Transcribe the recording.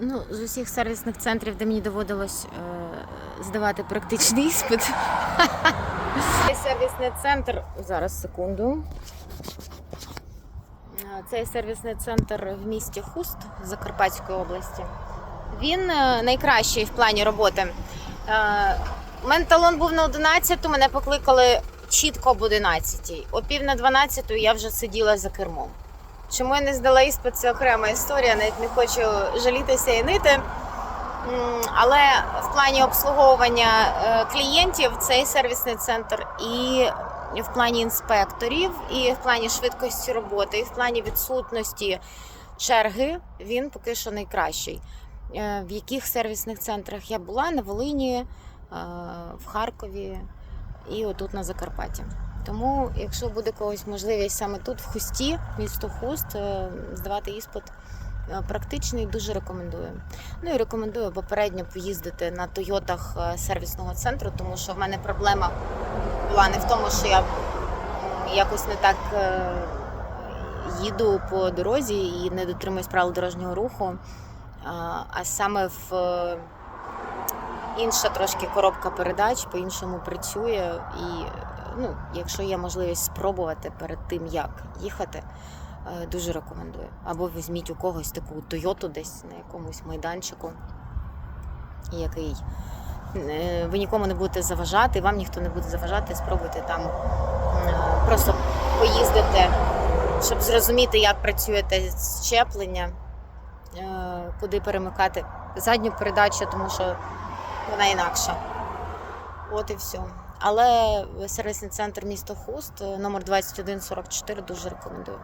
Ну, з усіх сервісних центрів, де мені доводилось е, здавати практичний іспит. Цей сервісний центр. Зараз секунду. Е, Цей сервісний центр в місті Хуст Закарпатської області. Він е, найкращий в плані роботи. Е, У мене талон був на 11, мене покликали чітко об 11. О пів на 12 я вже сиділа за кермом. Чому я не здала іспит, це окрема історія, навіть не хочу жалітися і нити. Але в плані обслуговування е, клієнтів цей сервісний центр і в плані інспекторів, і в плані швидкості роботи, і в плані відсутності черги він поки що найкращий. Е, В яких сервісних центрах я була на Волині, е, в Харкові і отут на Закарпатті. Тому, якщо буде когось можливість саме тут, в Хусті, місто Хуст, е, здавати іспит е, практичний, дуже рекомендую. Ну і рекомендую попередньо поїздити на Тойотах е, сервісного центру, тому що в мене проблема була не в тому, що я якось не так їду по дорозі і не дотримуюсь правил дорожнього руху, а, саме в інша трошки коробка передач, по-іншому працює. І ну, якщо є можливість спробувати перед тим, як їхати, е, дуже рекомендую. Або візьміть у когось таку Тойоту десь на якомусь майданчику, який е, ви нікому не будете заважати, вам ніхто не буде заважати, спробуйте там е, просто поїздити, щоб зрозуміти, як працює те щеплення, куди перемикати задню передачу, тому що вона інакша. От і все. Але сервісний центр місто Хуст, номер 2144 дуже рекомендую.